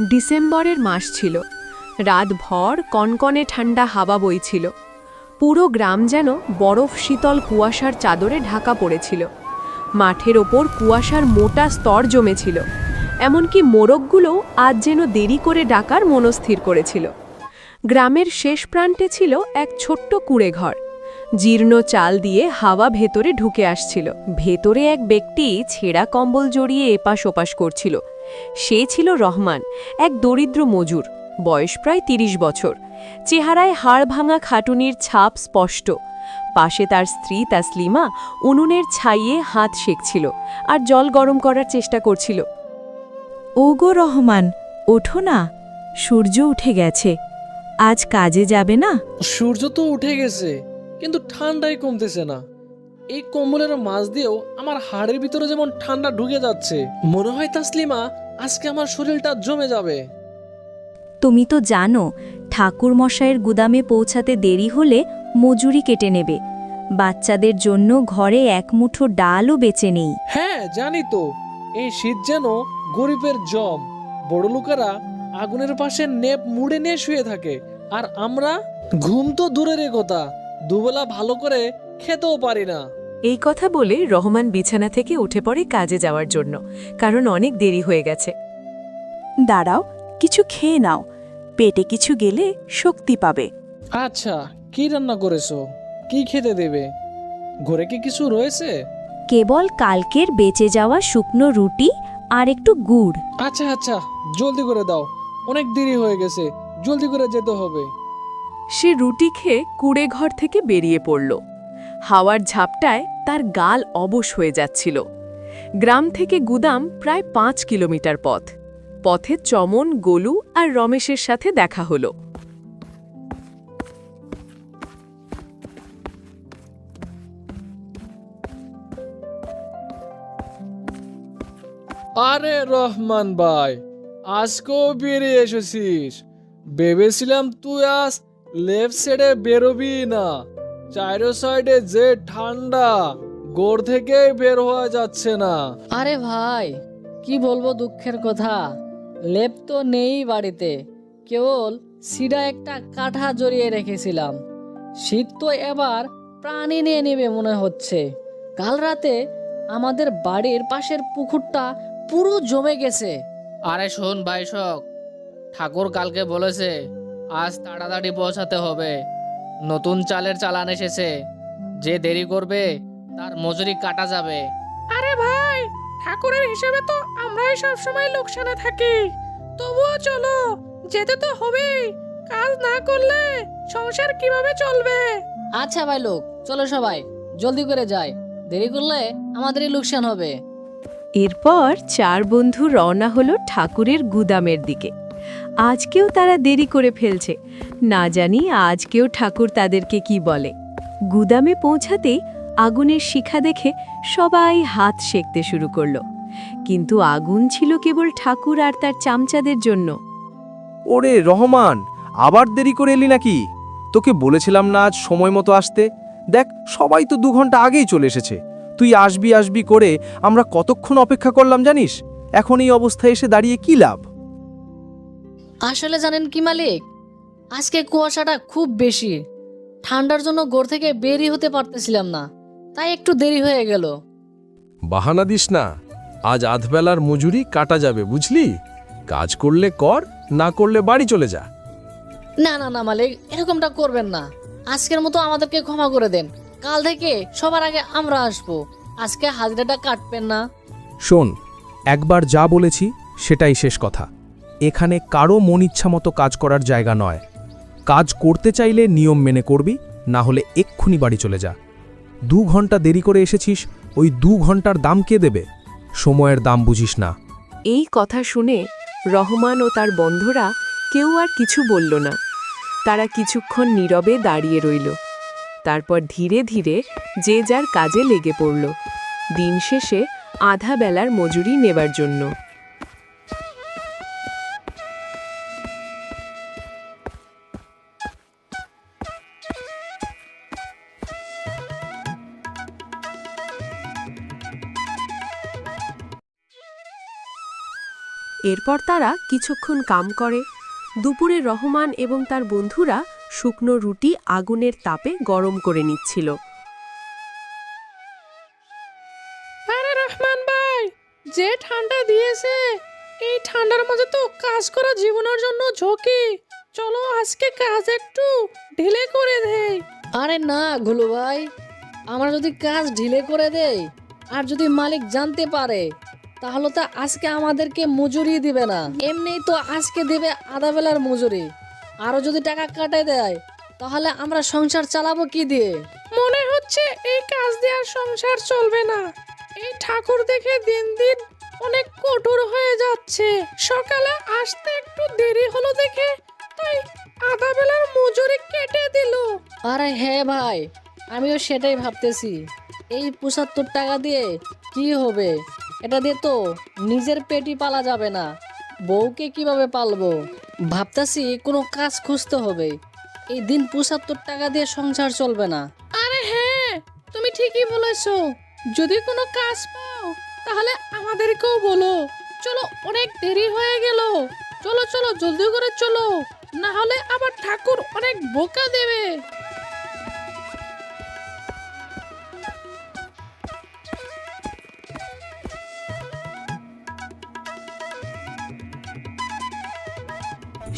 ডিসেম্বরের মাস ছিল। রাতভর কনকনে ঠান্ডা হাওয়া বইছিল। পুরো গ্রাম যেন বরফ শীতল কুয়াশার চাদরে ঢাকা পড়েছিল। মাঠের ওপর কুয়াশার মোটা স্তর জমেছিল। এমনকি মোরগগুলোও আজ যেন দেরি করে ডাকার মনস্থির করেছিল। গ্রামের শেষ প্রান্তে ছিল এক ছোট্ট কুঁড়ে ঘর জীর্ণ চাল দিয়ে হাওয়া ভেতরে ঢুকে আসছিল। ভেতরে এক ব্যক্তি ছেঁড়া কম্বল জড়িয়ে এপাশ ওপাশ করছিল। সে ছিল রহমান এক দরিদ্র মজুর বয়স প্রায় তিরিশ বছর। চেহারায় হাড় ভাঙা খাটুনির ছাপ স্পষ্ট। পাশে তার স্ত্রী তাসলিমা উনুনের ছাইয়ে হাত সেঁকছিল আর জল গরম করার চেষ্টা করছিল। ওগো রহমান ওঠো না সূর্য উঠে গেছে। আজ কাজে যাবে না? সূর্য তো উঠে গেছে কিন্তু ঠান্ডাই কমতেছে না। এই কম্বলের মাছ দিয়েও আমার হাড়ের ভিতরে যেমন ঠান্ডা ঢুকে যাচ্ছে। মনে হয় তাসলিমা আজকে আমার শরীরটা জমে যাবে। তুমি তো জানো ঠাকুর মশাইয়ের গুদামে পৌঁছাতে দেরি হলে মজুরি কেটে নেবে। বাচ্চাদের জন্য ঘরে এক মুঠো ডালও বেঁচে নেই। হ্যাঁ জানি তো। এই শীত যেন গরিবের জম। বড় লোকেরা আগুনের পাশে নেপ মুড়ে নিয়ে শুয়ে থাকে। আর আমরা ঘুম তো দূরের কথা দুবেলা ভালো করে খেতেও পারি না। এই কথা বলে রহমান বিছানা থেকে উঠে পড়ে কাজে যাওয়ার জন্য কারণ অনেক দেরি হয়ে গেছে। দাঁড়াও কিছু খেয়ে নাও। পেটে কিছু গেলে শক্তি পাবে। আচ্ছা কি রান্না করেছ? কি খেতে দেবে? ঘরে কি কিছু রয়েছে? কেবল কালকের বেঁচে যাওয়া শুকনো রুটি আর একটু গুড়। আচ্ছা আচ্ছা জলদি করে দাও। অনেক দেরি হয়ে গেছে জলদি করে যেতে হবে। সে রুটি খেয়ে কুড়ে ঘর থেকে বেরিয়ে পড়ল। হাওয়ার ঝাপটায় তার গাল অবশ হয়ে যাচ্ছিল। গ্রাম থেকে গুদাম প্রায় পাঁচ কিলোমিটার পথ। পথে চমন, গোলু আর রমেশের সাথে দেখা হলো। আরে রহমান ভাই, আজকেও বেরিয়ে এসেছিস। ভেবেছিলাম তুই আজ লেফট সাইডে বেরোবি না। চাইরো সাইডে যে ঠান্ডা গোড় থেকে বের হওয়া যাচ্ছে না। আরে ভাই কি বলব দুঃখের কথা? লেপ তো নেই বাড়িতে। কেবল সিডা একটা কাঠা জড়িয়ে রেখেছিলাম। শীত তো এবার প্রাণী নিয়ে নেবে মনে হচ্ছে। কাল রাতে আমাদের বাড়ির পাশের পুকুরটা পুরো জমে গেছে। আরে শোন ভাইসক ঠাকুর কালকে বলেছে আজ তাড়াতাড়ি পৌঁছাতে হবে। নতুন চালের চালান এসেছে। যে দেরি করবে তার মজুরি কাটা যাবে। আরে ভাই ঠাকুরের হিসেবে তো আমরাই সব সময় লোকসানে থাকি। তবুও চলো যেতে তো হবেই। কাজ না করলে সংসার কীভাবে চলবে? আচ্ছা ভাই লোক চলো সবাই জলদি করে যাই। দেরি করলে আমাদেরই লোকসান হবে। এরপর চার বন্ধু রওনা হলো ঠাকুরের গুদামের দিকে। আজকেও তারা দেরি করে ফেলছে। না জানি আজকেও ঠাকুর তাদেরকে কি বলে। গুদামে পৌঁছাতেই আগুনের শিখা দেখে সবাই হাত সেঁকতে শুরু করল। কিন্তু আগুন ছিল কেবল ঠাকুর আর তার চামচাদের জন্য। ওরে রহমান, আবার দেরি করে এলি নাকি? তোকে বলেছিলাম না আজ সময় মতো আসতে। দেখ, সবাই তো দু ঘণ্টা আগেই চলে এসেছে। তুই আসবি আসবি করে আমরা কতক্ষণ অপেক্ষা করলাম জানিস? এখন এই অবস্থায় এসে দাঁড়িয়ে কি লাভ? আসলে জানেন কি মালিক? আজকে কুয়াশাটা খুব বেশি। ঠান্ডার জন্য গড় থেকে বেরি হতে পারতেছিলাম না তাই একটু দেরি হয়ে গেল। বাহানা দিস না আজ আধবেলার মজুরি কাটা যাবে বুঝলি? কাজ করলে কর না করলে বাড়ি চলে যা। না না না মালিক এরকমটা করবেন না। আজকের মতো আমাদেরকে ক্ষমা করে দেন। কাল থেকে সবার আগে আমরা আসব। আজকে হাজিরাটা কাটবেন না। শোন একবার যা বলেছি সেটাই শেষ কথা। এখানে কারও মন ইচ্ছা মতো কাজ করার জায়গা নয়। কাজ করতে চাইলে নিয়ম মেনে করবি, না হলে এক্ষুনি বাড়ি চলে যা। দু ঘণ্টা দেরি করে এসেছিস, ওই দু ঘণ্টার দাম কে দেবে? সময়ের দাম বুঝিস না। এই কথা শুনে রহমান ও তার বন্ধুরা কেউ আর কিছু বলল না। তারা কিছুক্ষণ নীরবে দাঁড়িয়ে রইল। তারপর ধীরে ধীরে যে যার কাজে লেগে পড়ল। দিন শেষে আধা বেলার মজুরি নেবার জন্য। এরপর তারা কিছুক্ষণ কাম করে। দুপুরে রহমান এবং তার বন্ধুরা শুকনো রুটি আগুনের তাপে গরম করে নিচ্ছিল। আরে রহমান ভাই যে ঠান্ডা দিয়েছে এই ঠান্ডার মাঝে তো কাজ করা জীবনের জন্য ঝুঁকি। চলো আজকে কাজ একটু ঢিলে করে দেই। আরে না গুলু ভাই আমরা যদি কাজ ঢিলে করে দেই আর যদি মালিক জানতে পারে তাহলে তো আজকে আমাদেরকে মজুরি দিবে না। এমনি তো আজকে দেবে আধা বেলার মজুরি। আরও যদি টাকা কাটে দেয় তাহলে আমরা সংসার চালাবো কি দিয়ে? মনে হচ্ছে এই কাজ দেওয়ার সংসার চলবে না। এই ঠাকুর দেখে দিন দিন অনেক কঠোর হয়ে যাচ্ছে। সকালে আসতে একটু দেরি হলো দেখে তাই আধা বেলার মজুরি কেটে দিল। আরে হ্যাঁ ভাই আমিও সেটাই ভাবতেছি। এই পঁচাত্তর টাকা দিয়ে কি হবে? এটা দিয়ে তো নিজের পেটি পালা যাবে না। বউকে কীভাবে পালবো? ভাবতাছি কোনো কাজ খুঁজতে হবে। এই দিন পঁচাত্তর টাকা দিয়ে সংসার চলবে না। আরে হ্যাঁ তুমি ঠিকই বলেছ। যদি কোনো কাজ পাও, তাহলে আমাদেরকেও বলো। চলো, অনেক দেরি হয়ে গেল। চলো চলো, জলদি করে চলো। না হলে আবার ঠাকুর অনেক বোকা দেবে।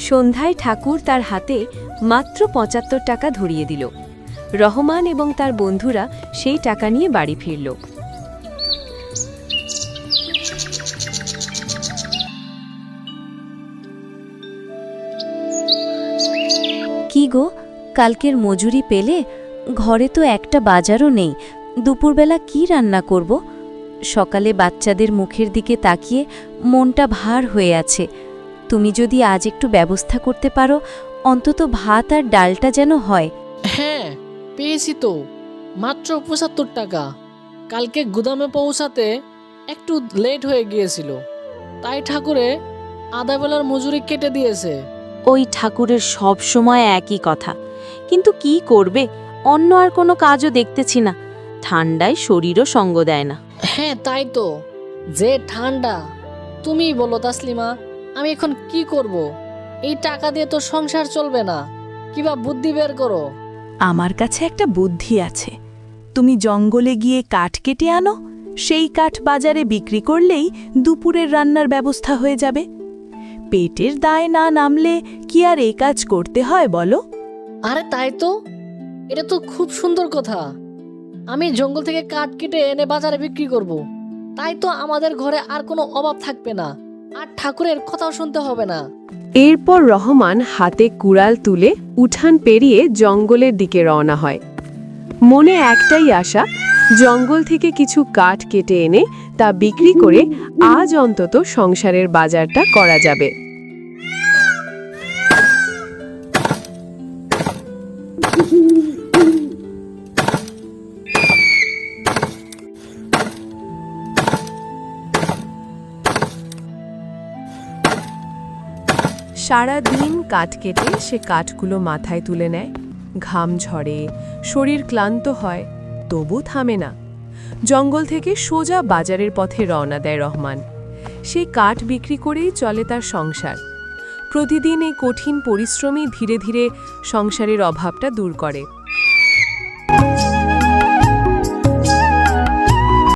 সন্ধ্যায় ঠাকুর তার হাতে মাত্র পঁচাত্তর টাকা ধরিয়ে দিল। রহমান এবং তার বন্ধুরা সেই টাকা নিয়ে বাড়ি ফিরল। কি গো, কালকের মজুরি পেলে? ঘরে তো একটা বাজারও নেই। দুপুরবেলা কি রান্না করব? সকালে বাচ্চাদের মুখের দিকে তাকিয়ে মনটা ভার হয়ে আছে। তুমি যদি আজ একটু ব্যবস্থা করতে পারো অন্তত ভাত আর ডালটা যেন হয়। হ্যাঁ পেয়েছি তো। মাত্র পঁচাত্তর টাকা। কালকে গুদামে পৌঁছাতে একটু লেট হয়ে গিয়েছিল। তাই ঠাকুরে আধা বেলার মজুরি কেটে দিয়েছে। ওই ঠাকুরের সব সময় একই কথা। কিন্তু কি করবে? অন্য আর কোনো কাজও দেখতেছি না। ঠান্ডায় শরীরও সঙ্গ দেয় না। হ্যাঁ তাই তো। যে ঠান্ডা তুমি বলো তাসলিমা। আমি এখন কি করব? এই টাকা দিয়ে তো সংসার চলবে না। কিবা বুদ্ধি বের করো। আমার কাছে একটা বুদ্ধি আছে। তুমি জঙ্গলে গিয়ে কাঠ কেটে আনো সেই কাঠ বাজারে বিক্রি করলেই দুপুরের রান্নার ব্যবস্থা হয়ে যাবে। পেটের দায় না নামলে কি আর এই কাজ করতে হয় বলো? আরে তাই তো। এটা তো খুব সুন্দর কথা। আমি জঙ্গল থেকে কাঠ কেটে এনে বাজারে বিক্রি করব। তাই তো আমাদের ঘরে আর কোনো অভাব থাকবে না। আর ঠাকুরের কথাও শুনতে হবে না। এরপর রহমান হাতে কুড়াল তুলে উঠান পেরিয়ে জঙ্গলের দিকে রওনা হয়। মনে একটাই আশা, জঙ্গল থেকে কিছু কাঠ কেটে এনে তা বিক্রি করে আজ অন্তত সংসারের বাজারটা করা যাবে। সারা দিন কাঠ কেটে সে কাঠগুলো মাথায় তুলে নেয়। ঘাম ঝরে, শরীর ক্লান্ত হয়, তবু থামে না। জঙ্গল থেকে সোজা বাজারের পথে রওনা দেয় রহমান। সেই কাঠ বিক্রি করেই চলে তার সংসার। প্রতিদিন এই কঠিন পরিশ্রমই ধীরে ধীরে সংসারের অভাবটা দূর করে।